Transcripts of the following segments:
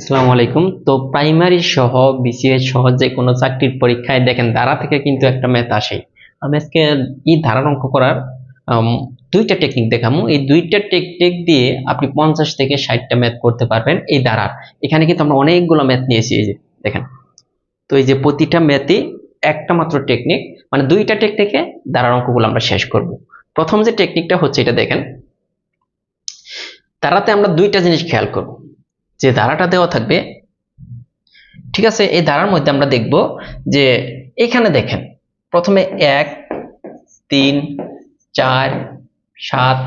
আসসালামু আলাইকুম। তো প্রাইমারি সহ বিসিএস সহ যে কোনো চাকরির পরীক্ষায় দেখেন ধারা থেকে কিন্তু একটা ম্যাথ আসে। আমি আজকে এই ধারার অঙ্ক করার দুইটা টেকনিক দেখামো। এই দুইটা টেকনিক দিয়ে আপনি পঞ্চাশ থেকে ষাটটা ম্যাথ করতে পারবেন এই ধারার। এখানে কিন্তু আমরা অনেকগুলো ম্যাথ নিয়েছি, এই যে দেখেন। তো এই যে প্রতিটা ম্যাথে একটা মাত্র টেকনিক মানে দুইটা টেকনিকে ধারার অঙ্কগুলো আমরা শেষ করব। প্রথম যে টেকনিকটা হচ্ছে এটা দেখেন। তারাতে আমরা দুইটা জিনিস খেয়াল করব। যে ধারাটা দেওয়া থাকবে, ঠিক আছে, এই ধারার মধ্যে আমরা দেখব যে এখানে দেখেন, প্রথমে এক, তিন, চার, সাত,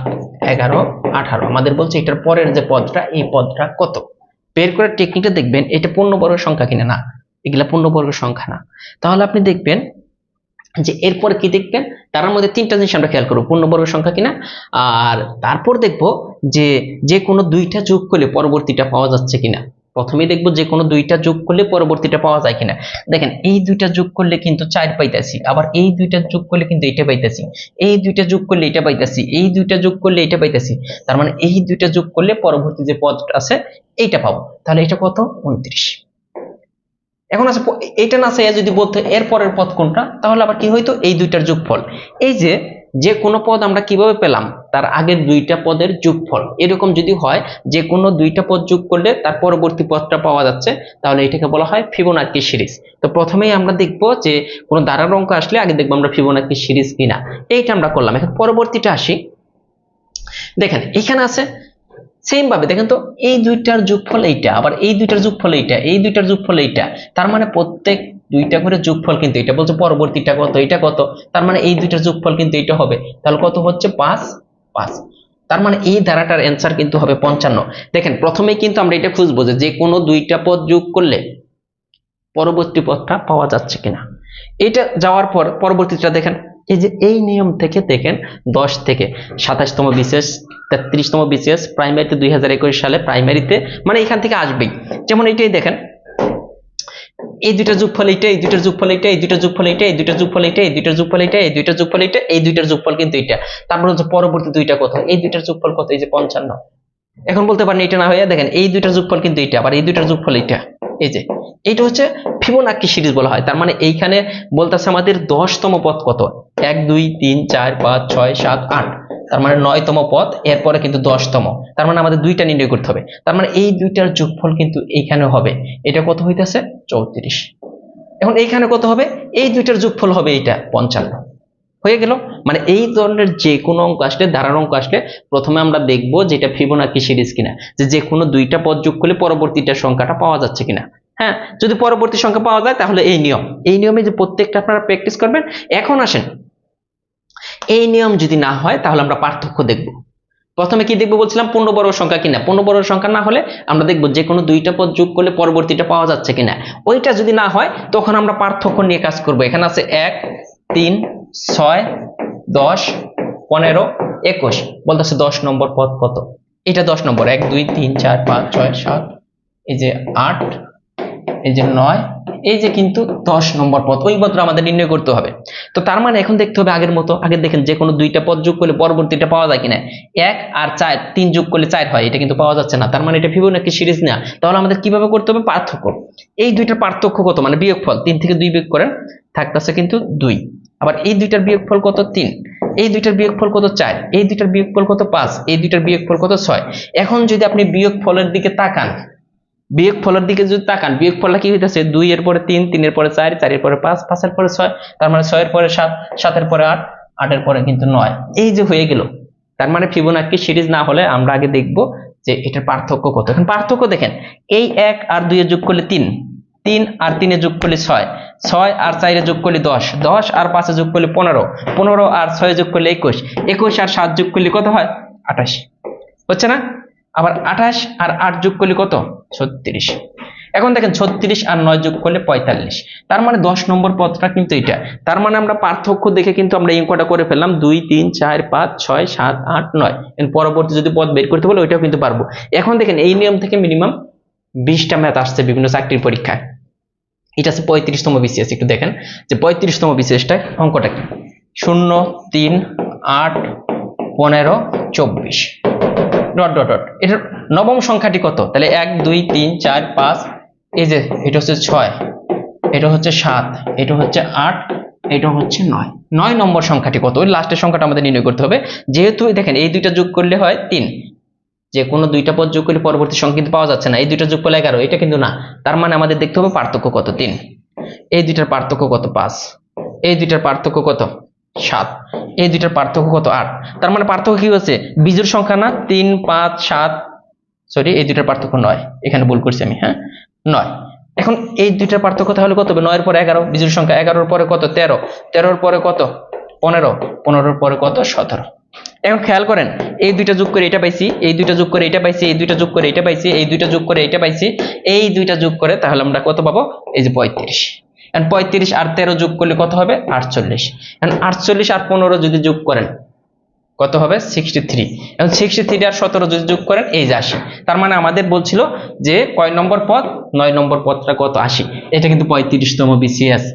এগারো, আঠারো। আমাদের বলছে এটার পরের যে পদটা, এই পদটা কত? বের করার টেকনিকটা দেখবেন, এটা পূর্ণবর্গ সংখ্যা কিনা? না, এগুলা পূর্ণবর্গ সংখ্যা না। তাহলে আপনি দেখবেন যে এরপরে কি দেখবেন? তার মধ্যে তিনটা জিনিস আমরা খেয়াল করব, পূর্ণবর্গ সংখ্যা কিনা? আর তারপর দেখব যে যে কোনো দুইটা যোগ করলে পরবর্তীটা পাওয়া যাচ্ছে কিনা। প্রথমেই দেখব যে কোনো দুইটা যোগ করলে পরবর্তীটা পাওয়া যায় কিনা। দেখেন, এই দুইটা যোগ করলে কিন্তু চার পাইতেছি, আবার এই দুইটা যোগ করলে কিন্তু এটা পাইতেছি। এই দুইটা যোগ করলে এটা পাইতেছি, এই দুইটা যোগ করলে এটা পাইতেছি। তার মানে এই দুইটা যোগ করলে পরবর্তী যে পদটা আছে, এইটা পাবো। তাহলে এটা কত? উনত্রিশ। এখন আছে এইটা না চাইয়া যদি বলতে এর পরের পদ কোনটা, তাহলে আবার কি হইতো? এই দুইটার যোগফল। এই যে যে কোনো পদ আমরা কীভাবে পেলাম? তার আগের দুইটা পদের যোগফল। এরকম যদি হয় যে কোনো দুইটা পদ যোগ করলে তার পরবর্তী পদটা পাওয়া যাচ্ছে, তাহলে এটাকে বলা হয় ফিবোনাকি সিরিজ। তো প্রথমেই আমরা দেখব যে কোনো দ্বারার অঙ্ক আসলে আগে দেখব আমরা ফিবোনাকি সিরিজ কিনা। এইটা আমরা করলাম। এখন পরবর্তীটা আসি। দেখেন, এখানে আছে সেম ভাবে দেখেন তো, এই দুইটার যোগফল এইটা, আবার এই দুইটার যোগফল এইটা, এই দুইটার যোগফল এইটা। তার মানে প্রত্যেক দুইটা করে যোগফল কিন্তু, এটা বলছে পরবর্তীটা কত এটা কত, তার মানে এই দুইটার যোগফল কিন্তু এটা হবে। তাহলে কত হচ্ছে? পাঁচ। পাঁচ। তার মানে এই ধারাটার অ্যান্সার কিন্তু হবে পঞ্চান্ন। দেখেন, প্রথমেই কিন্তু আমরা এটা খুঁজবো যে কোনো দুইটা পদ যোগ করলে পরবর্তী পদটা পাওয়া যাচ্ছে কিনা। এটা যাওয়ার পর পরবর্তীটা দেখেন, এই যে এই নিয়ম থেকে দেখেন, দশ থেকে সাতাশতম বিশেষ, তেত্রিশতম বিশেষ প্রাইমারিতে দুই হাজার একুশ সালে প্রাইমারিতে মানে এখান থেকে আসবেই। যেমন এটাই দেখেন এই দুইটা যোগফল এইটা, এই দুইটার যোগফল এইটা, এই দুইটার যোগফল এইটা, এই দুইটার যোগফল এইটা, এই দুইটার যোগফল এইটা, এই দুইটার যোগফল এইটা, এই দুইটার যোগফল কিন্তু এইটা। তারপর হচ্ছে পরবর্তী দুইটা কত? এই দুইটার যোগফল কত? এই যে পঞ্চান্ন। এখন বলতে পারেন এটা না হয়ে দেখেন, এই দুইটার যোগফল কিন্তু এইটা, আবার এই দুইটার যোগফল এইটা। এই যে, এইটা হচ্ছে ফিবোনাক্কি সিরিজ বলা হয়। তার মানে এইখানে বলতেছে আমাদের দশতম পদ কত? এক, দুই, তিন, চার, পাঁচ, ছয়, সাত, আট। তার মানে নয়তম পদ এরপরে কিন্তু দশতম। তার মানে আমাদের দুইটা নির্ণয় করতে হবে। তার মানে এই দুইটার যোগফল কিন্তু এইখানে হবে। এটা কত হইতেছে? চৌত্রিশ। এখন এইখানে কত হবে? এই দুইটার যোগফল হবে এইটা, পঞ্চান্ন। হয়ে গেল? মানে এই ধরনের যে কোনো অঙ্ক আসলে, ধারার অঙ্ক আসলে, প্রথমে আমরা দেখব যেটা ফিবোনাকি সিরিজ কিনা। যে যে কোনো দুইটা পদ যোগ করলে পরবর্তীটা সংখ্যাটা পাওয়া যাচ্ছে কিনা। হ্যাঁ যদি পরবর্তী সংখ্যা পাওয়া যায়, তাহলে এই নিয়ম। এই নিয়মে যে প্রত্যেকটা আপনারা প্র্যাকটিস করবেন। এখন আসেন। এই নিয়ম যদি না হয়, তাহলে আমরা পার্থক্য দেখব। প্রথমে কি দেখব বলছিলাম? পূর্ণবর্গ সংখ্যা কিনা পূর্ণবর্গ সংখ্যা না হলে আমরা দেখব যে কোনো দুইটা পদ যোগ করলে পরবর্তীটা পাওয়া যাচ্ছে কিনা ওইটা যদি না হয়, তখন আমরা পার্থক্য নিয়ে কাজ করব। এখানে আছে এক, তিন, ছয়, দশ, পনেরো, একুশ। বলতেছে দশ নম্বর পদ কত? এটা দশ নম্বর। এক, দুই, তিন, চার, পাঁচ, ছয়, সাত, এই যে আট এই যে নয়, এই যে কিন্তু দশ নম্বর পদ ওই পদটা আমাদের নির্ণয় করতে হবে। তো তার মানে এখন দেখতে হবে আগের মতো, আগে দেখেন যে কোনো দুইটা পদ যোগ করলে পরবর্তীটা পাওয়া যায় কিনা। এক আর চার, তিন যোগ করলে চার হয়, এটা কিন্তু পাওয়া যাচ্ছে না। তার মানে এটা ফিবোনাকি সিরিজ না? তাহলে আমাদের কীভাবে করতে হবে? পার্থক্য। এই দুইটার পার্থক্য কত? মানে বিয়োগফল, তিন থেকে দুই বিয়োগ করেন, থাকতেছে কিন্তু দুই। আবার এই দুইটার বিয়োগফল কত? তিন। এই দুইটার বিয়োগফল কত? চার। এই দুইটার বিয়োগফল কত? পাঁচ। এই দুইটার বিয়োগফল কত? ছয়। এখন যদি আপনি বিয়োগফলের দিকে তাকান বিয়োগ ফলের দিকে যদি তাকান, বিয়োগ ফলটা কি হইতেছে? দুই এর পরে তিন, তিনের পরে চার, চারের পরে পাঁচ, পাঁচের পরে ছয়, তার মানে ছয়ের পরে সাত, সাতের পরে আট, আটের পরে কিন্তু নয়। এই যে হয়ে গেল। তার মানে ফিবোনাক্কি সিরিজ না হলে আমরা আগে দেখব যে এটার পার্থক্য কত। এখন পার্থক্য দেখেন, এই এক আর দুইয়ে যোগ করলে তিন তিন আর তিনে যোগ করলে ছয় ছয় আর চারে যোগ করলে দশ দশ আর পাঁচে যোগ করলে পনেরো পনেরো আর ছয় যোগ করলে একুশ একুশ আর সাত যোগ করলে কত হয়? আঠাশ। হচ্ছে না? আবার আঠাশ আর আট যোগ করলে কত? ছত্রিশ। এখন দেখেন ছত্রিশ আর নয় যোগ করলে পঁয়তাল্লিশ। তার মানে দশ নম্বর পদটা কিন্তু এটা তার মানে আমরা পার্থক্য দেখে কিন্তু আমরা এই অঙ্কটা করে ফেললাম। দুই, তিন, চার, পাঁচ, ছয়, সাত, আট, নয়। পরবর্তী যদি পথ বের করতে বলে, ওইটাও কিন্তু পারব। এখন দেখেন এই নিয়ম থেকে মিনিমাম বিশটা ম্যাথ আসছে বিভিন্ন চাকরির পরীক্ষায়। এটা আছে পঁয়ত্রিশতম বিসিএস একটু দেখেন যে পঁয়ত্রিশতম বিসিএসটা অঙ্কটা কি? শূন্য, তিন, আট, পনেরো, চব্বিশ। ডট ডট ডট এটার নবম সংখ্যাটি কত? তাহলে এক, দুই, তিন, চার, পাঁচ, এই যে, এটা হচ্ছে ছয়, এটা হচ্ছে সাত, এটা হচ্ছে আট, এটা হচ্ছে নয়। নয় নম্বর সংখ্যাটি কত? ওই লাস্টের সংখ্যাটা আমাদের নির্ণয় করতে হবে। যেহেতু দেখেন, এই দুইটা যোগ করলে হয় তিন। যে কোনো দুইটা পদ যোগ করলে পরবর্তী সংখ্যা কিন্তু পাওয়া যাচ্ছে না। এই দুইটা যোগ করলে এগারো, এটা কিন্তু না। তার মানে আমাদের দেখতে হবে পার্থক্য কত? তিন। এই দুইটার পার্থক্য কত? পাঁচ। এই দুইটার পার্থক্য কত? সাত। এই দুইটার পার্থক্য কত? আট। তার মানে পার্থক্য কি হচ্ছে? বিজুর সংখ্যা না? তিন, পাঁচ, সাত। সরি এই দুইটার পার্থক্য নয়। এখানে ভুল করছি আমি হ্যাঁ? নয়। এখন এই দুইটার পার্থক্য তাহলে কত হবে? নয়ের পরে এগারো। বিজুর সংখ্যা এগারোর পরে কত? তেরো। তেরোর পরে কত? পনেরো। পনেরোর পরে কত? সতেরো। এখন খেয়াল করেন, এই দুইটা যোগ করে এটা পাইছি, এই দুইটা যোগ করে এটা পাইছি, এই দুইটা যোগ করে এটা পাইছি, এই দুইটা যোগ করে এটা পাইছি, এই দুইটা যোগ করে তাহলে আমরা কত পাবো? এই যে পঁয়ত্রিশ। এখন পঁয়ত্রিশ আর তেরো যোগ করলে কত হবে? আটচল্লিশ। এখন আটচল্লিশ আর পনেরো যদি যোগ করেন, কত হবে? সিক্সটি থ্রি এবং সিক্সটি থ্রি আর সতেরো যদি যোগ করেন, এই যে আশি। তার মানে আমাদের বলছিল যে কয় নম্বর পদ? নয় নম্বর পদটা কত? আশি। এটা কিন্তু পঁয়ত্রিশতম বিসিএস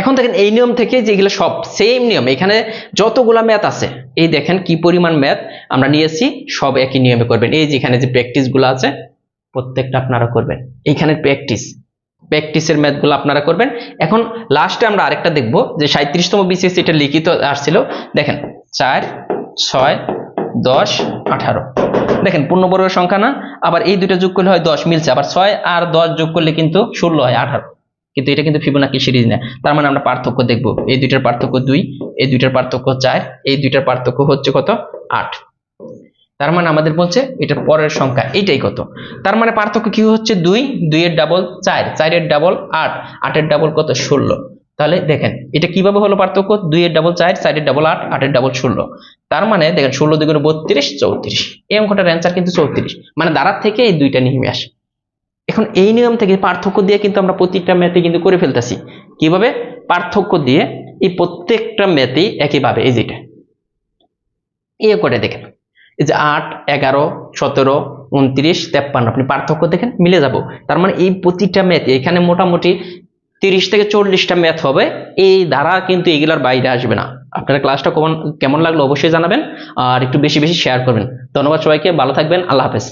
এখন দেখেন এই নিয়ম থেকে যেগুলো সব সেম নিয়ম, এখানে যতগুলা ম্যাথ আছে, এই দেখেন কি পরিমাণ ম্যাথ আমরা নিয়েছি, সব একই নিয়মে করবেন। এই যেখানে যে প্র্যাকটিসগুলো আছে, প্রত্যেকটা আপনারা করবেন। এইখানে প্র্যাকটিস প্র্যাকটিসের ম্যাথগুলো আপনারা করবেন। এখন লাস্টে আমরা আরেকটা দেখব যে সাঁত্রিশতম বিসিএস এটা লিখিত আসছিল। দেখেন, চার, ছয়, দশ, আঠারো। দেখেন, পূর্ণবর্গের সংখ্যা না, আবার এই দুটো যোগ করলে হয় দশ, মিলছে। আবার ছয় আর দশ যোগ করলে কিন্তু ষোলো হয়, আঠারো। কিন্তু এটা কিন্তু ফিবোনাকি সিরিজ না। তার মানে আমরা পার্থক্য দেখব। এই দুইটার পার্থক্য দুই, এই দুইটার পার্থক্য চার, এই দুইটার পার্থক্য হচ্ছে কত? আট। তার মানে আমাদের বলছে এটার পরের সংখ্যা, এইটাই কত? তার মানে পার্থক্য কি হচ্ছে? দুই, দুইয়ের ডাবল চার, চারের ডাবল আট, আটের ডাবল কত? ষোলো। তাহলে দেখেন, এটা কীভাবে হলো পার্থক্য? দুইয়ের ডাবল চার, চারের ডাবল আট, আটের ডাবল ষোলো। তার মানে দেখেন, ষোলো দুগুণ বত্রিশ, চৌত্রিশ। এই অঙ্কটার অ্যান্সার কিন্তু চৌত্রিশ। মানে দাঁড়ার থেকে এই দুইটা নেমে আসে। এখন এই নিয়ম থেকে পার্থক্য দিয়ে কিন্তু আমরা প্রত্যেকটা ম্যাথে কিন্তু করে ফেলতেছি। কীভাবে? পার্থক্য দিয়ে এই প্রত্যেকটা ম্যাথেই একইভাবে এই যেটা এ করে দেখেন। এই যে আট, এগারো, সতেরো, উনত্রিশ, তেপ্পান্ন, আপনি পার্থক্য দেখেন, মিলে যাব। তার মানে এই প্রতিটা ম্যাথ এখানে মোটামুটি তিরিশ থেকে চল্লিশটা ম্যাথ হবে, এই ধারা কিন্তু এগুলার বাইরে আসবে না। আপনারা ক্লাসটা কেমন কেমন লাগল অবশ্যই জানাবেন, আর একটু বেশি বেশি শেয়ার করবেন। ধন্যবাদ সবাইকে, ভালো থাকবেন, আল্লাহ হাফেজ।